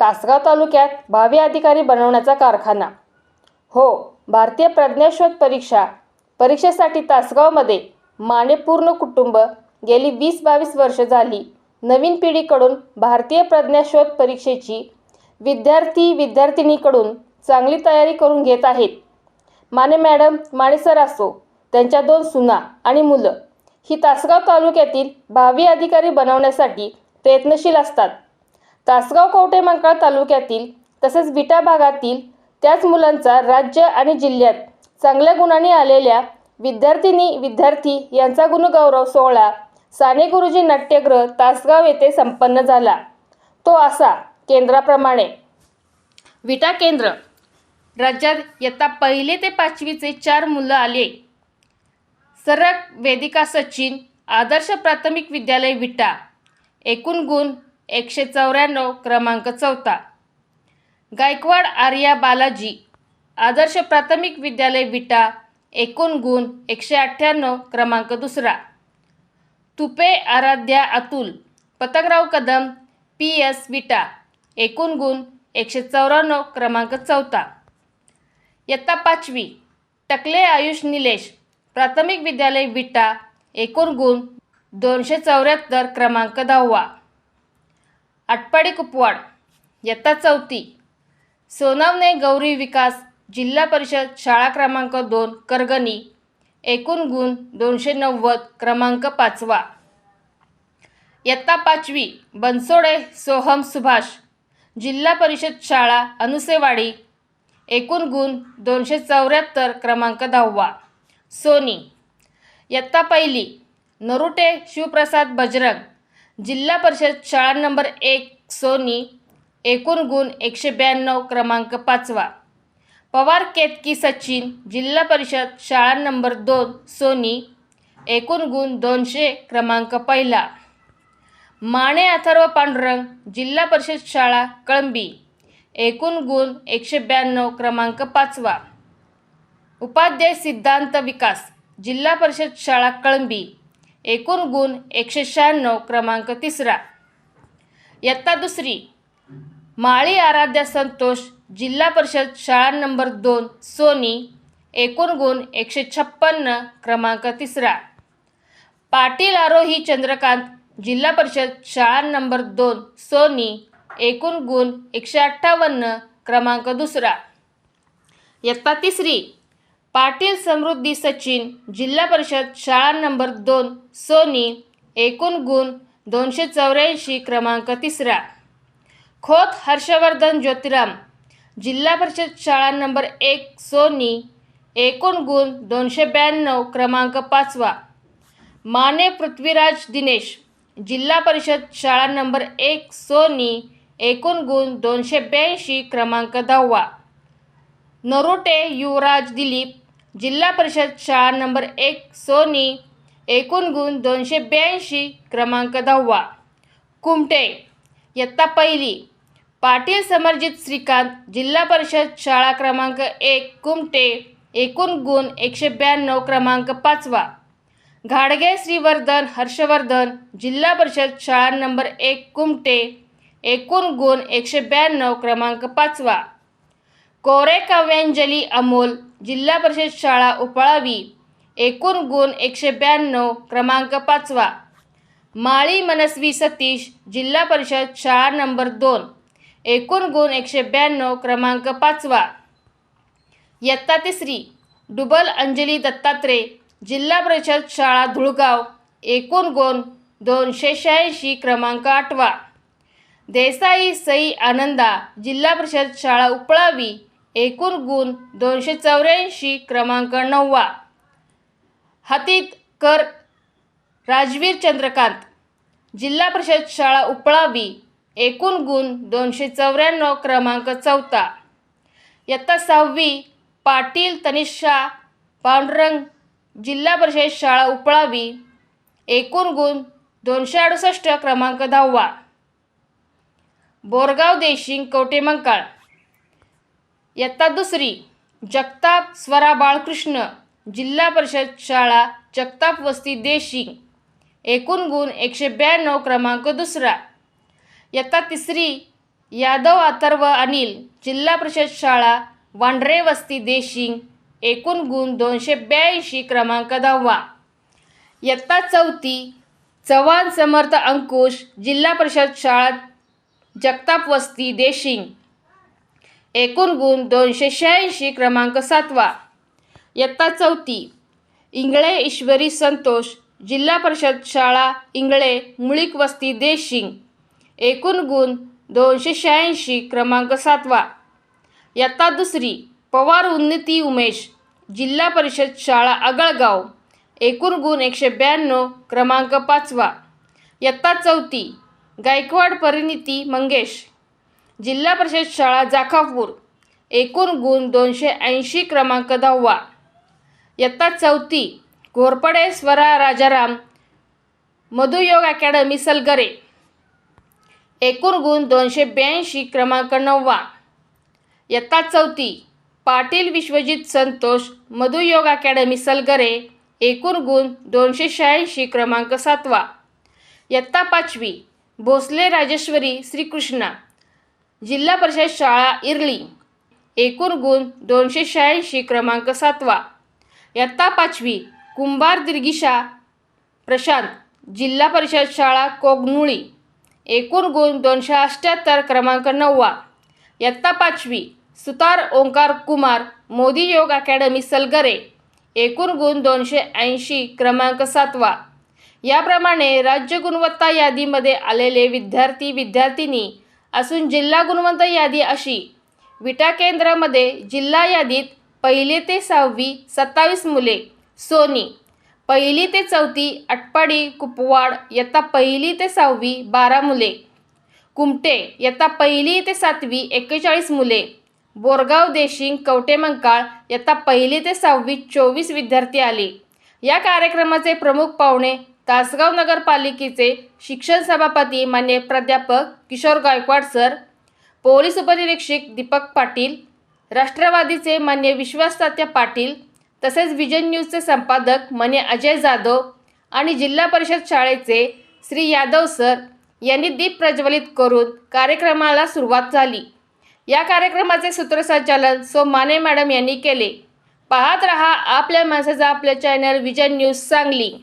तासगाव तालुक्यात भावी अधिकारी बनवण्याचा कारखाना. हो भारतीय प्रज्ञाशोध परीक्षा. परीक्षेसाठी तासगावमध्ये माने पूर्ण कुटुंब गेली वीस बावीस वर्ष झाली. नवीन पिढीकडून भारतीय प्रज्ञाशोध परीक्षेची विद्यार्थी विद्यार्थिनीकडून चांगली तयारी करून घेत आहेत. माने मॅडम माने सर असो त्यांच्या दोन सुना आणि मुलं ही तासगाव तालुक्यातील भावी अधिकारी बनवण्यासाठी प्रयत्नशील असतात. तासगाव कवठे मंकाळ तालुक्यातील तसेच विटा भागातील त्याच मुलांचा राज्य आणि जिल्ह्यात चांगल्या गुणांनी आलेल्या विद्यार्थिनी विद्यार्थी यांचा गुणगौरव सोहळा साने गुरुजी नाट्यगृह तासगाव येथे संपन्न झाला. तो असा केंद्राप्रमाणे. विटा केंद्र. राज्यात इयत्ता पहिले ते पाचवीचे चार मुलं आले. सरक वेदिका सचिन आदर्श प्राथमिक विद्यालय विटा. एकूण गुण एकशे चौऱ्याण्णव क्रमांक चौथा. गायकवाड आर्या बालाजी आदर्श प्राथमिक विद्यालय विटा एकूण गुण एकशे अठ्ठ्याण्णव क्रमांक दुसरा. तुपे आराध्या अतुल पतंगराव कदम पी एस विटा एकूण गुण एकशे चौऱ्याण्णव क्रमांक चौथा. इयत्ता पाचवी टकले आयुष निलेश प्राथमिक विद्यालय विटा एकूण गुण दोनशे चौऱ्याहत्तर क्रमांक दहावा. आटपाडी कुपवाड यत्ता चौथी. सोनावणे गौरी विकास जिल्हा परिषद शाळा क्रमांक दोन करगणी. एकूण गुण दोनशे नव्वद क्रमांक पाचवा. इयत्ता पाचवी बनसोडे सोहम सुभाष जिल्हा परिषद शाळा अनुसेवाडी. एकूण गुण दोनशे चौऱ्याहत्तर क्रमांक दहावा. सोनी. इयत्ता पहिली नरुटे शिवप्रसाद बजरंग जिल्हा परिषद शाळा नंबर एक सोनी एकूण गुण एकशे ब्याण्णव क्रमांक पाचवा. पवार केतकी सचिन जिल्हा परिषद शाळा नंबर दोन सोनी एकूण गुण दोनशे क्रमांक पहिला. माने अथर्व पांडुरंग जिल्हा परिषद शाळा कळंबी एकूण गुण एकशे ब्याण्णव क्रमांक पाचवा. उपाध्याय सिद्धांत विकास जिल्हा परिषद शाळा कळंबी एकूण गुण एकशे शहाण्णव क्रमांक तिसरा. इयत्ता दुसरी माळी आराध्या संतोष जिल्हा परिषद शाळा नंबर दोन सोनी. एकूण गुण एकशे छप्पन्न क्रमांक तिसरा. पाटील आरोही चंद्रकांत जिल्हा परिषद शाळा नंबर दोन सोनी. एकूण गुण एकशे अठ्ठावन्न क्रमांक दुसरा. इयत्ता तिसरी पाटील समृद्धी सचिन जिल्हा परिषद शाळा नंबर दोन सोनी एकूण गुण दोनशे चौऱ्याऐंशी क्रमांक तिसरा. खोत हर्षवर्धन ज्योतिराम जिल्हा परिषद शाळा नंबर एक सोनी एकूण गुण दोनशे ब्याण्णव क्रमांक पाचवा. माने पृथ्वीराज दिनेश जिल्हा परिषद शाळा नंबर एक सोनी एकूण गुण दोनशे ब्याऐंशी क्रमांक दहावा. नरोटे युवराज दिलीप जिल्हा परिषद शाळा नंबर एक सोनी एकूण गुण दोनशे ब्याऐंशी क्रमांक दहावा. कुमटे इयत्ता पहिली. पाटील समरजित श्रीकांत जिल्हा परिषद शाळा क्रमांक एक कुमटे एकूण गुण एकशे ब्याण्णव क्रमांक पाचवा. घाडगे श्रीवर्धन हर्षवर्धन जिल्हा परिषद शाळा नंबर एक कुमटे एकूण गुण एकशे ब्याण्णव क्रमांक पाचवा. कोरे काव्यांजली अमोल जिल्हा परिषद शाळा उपळावी एकूण गुण एकशे ब्याण्णव क्रमांक पाचवा. माळी मनस्वी सतीश जिल्हा परिषद शाळा नंबर दोन एकूण गुण एकशे ब्याण्णव क्रमांक पाचवा. इयत्ता तिसरी डुबल अंजली दत्तात्रे जिल्हा परिषद शाळा धुळगाव एकूण गुण दोनशे शहाऐंशी क्रमांक आठवा. देसाई सई आनंदा जिल्हा परिषद शाळा उपळावी एकूण गुण दोनशे चौऱ्याऐंशी क्रमांक नववा. हातीत कर राजवीर चंद्रकांत. जिल्हा परिषद शाळा उपळावी. एकूण गुण दोनशे चौऱ्याण्णव क्रमांक चौथा. इयत्ता सहावी पाटील तनिषा पांडुरंग जिल्हा परिषद शाळा उपळावी. एकूण गुण दोनशे अडुसष्ट क्रमांक दहावा. बोरगाव देशिंग कवटेमंकाळ इयत्ता दुसरी जगताप स्वरा बाळकृष्ण जिल्हा परिषद शाळा जगताप वस्ती देशिंग एकूण गुण एकशे ब्याण्णव क्रमांक दुसरा. इयत्ता तिसरी यादव अथर्व अनिल जिल्हा परिषद शाळा वांढरे वस्ती देशिंग एकूण गुण दोनशे ब्याऐंशी क्रमांक दहावा. इयत्ता चौथी चव्हाण समर्थ अंकुश जिल्हा परिषद शाळा जगताप वस्ती देशिंग एकूण गुण दोनशे शहाऐंशी क्रमांक सातवा. इयत्ता चौथी इंगळे ईश्वरी संतोष जिल्हा परिषद शाळा इंगळे मुळीक वस्ती देशिंग. एकूण गुण दोनशे शहाऐंशी क्रमांक सातवा. इयत्ता दुसरी पवार उन्नती उमेश जिल्हा परिषद शाळा आगळगाव. एकूण गुण एकशे ब्याण्णव क्रमांक पाचवा. इयत्ता चौथी गायकवाड परिणिती मंगेश. जिल्हा परिषद शाळा जाखापूर एकूण गुण दोनशे ऐंशी क्रमांक दहावा. इयत्ता चौथी घोरपडे स्वरा राजाराम मधुयोग अकॅडमी सलगरे. एकूण गुण दोनशे ब्याऐंशी क्रमांक नववा. इयत्ता चौथी पाटील विश्वजित संतोष मधुयोग अकॅडमी सलगरे. एकूण गुण दोनशे शहाऐंशी क्रमांक सातवा. इयत्ता पाचवी भोसले राजेश्वरी श्रीकृष्णा. जिल्हा परिषद शाळा इरली. एकूण गुण दोनशे शहाऐंशी क्रमांक सातवा. इयत्ता पाचवी कुंभार दिर्गिशा प्रशांत जिल्हा परिषद शाळा कोगनुळी. एकूण गुण दोनशे अठ्ठ्याहत्तर क्रमांक नववा. इयत्ता पाचवी सुतार ओंकार कुमार मोदी योग अकॅडमी सलगरे. एकूण गुण दोनशे ऐंशी क्रमांक सातवा. याप्रमाणे राज्य गुणवत्ता यादीमध्ये आलेले विद्यार्थी विद्यार्थिनी असून जिल्हा गुणवंत यादी अशी. विटा केंद्रामध्ये जिल्हा यादीत पहिली ते सहावी सत्तावीस मुले. सोनी. पहिली ते चौथी अटपाडी कुपवाड इयत्ता पहिली ते सहावी बारा मुले. कुमटे इयत्ता पहिली ते सातवी एक्केचाळीस मुले. बोरगाव देशिंग कवटेमंकाळ इयत्ता पहिली ते सहावी चोवीस विद्यार्थी आले. या कार्यक्रमाचे प्रमुख पाहुणे तासगाव नगरपालिकेचे शिक्षण सभापती मान्य प्राध्यापक किशोर गायकवाड सर पोलीस उपनिरीक्षक दीपक पाटील राष्ट्रवादीचे मान्य विश्वासतात्या पाटील तसेच विजन न्यूजचे संपादक मान्य अजय जाधव आणि जिल्हा परिषद शाळेचे श्री यादव सर यांनी दीप प्रज्वलित करून कार्यक्रमाला सुरुवात झाली. या कार्यक्रमाचे सूत्रसंचालन सो माने मॅडम यांनी केले. पाहत रहा आपल्या माणसाचा आपल्या चॅनल विजन न्यूज सांगली.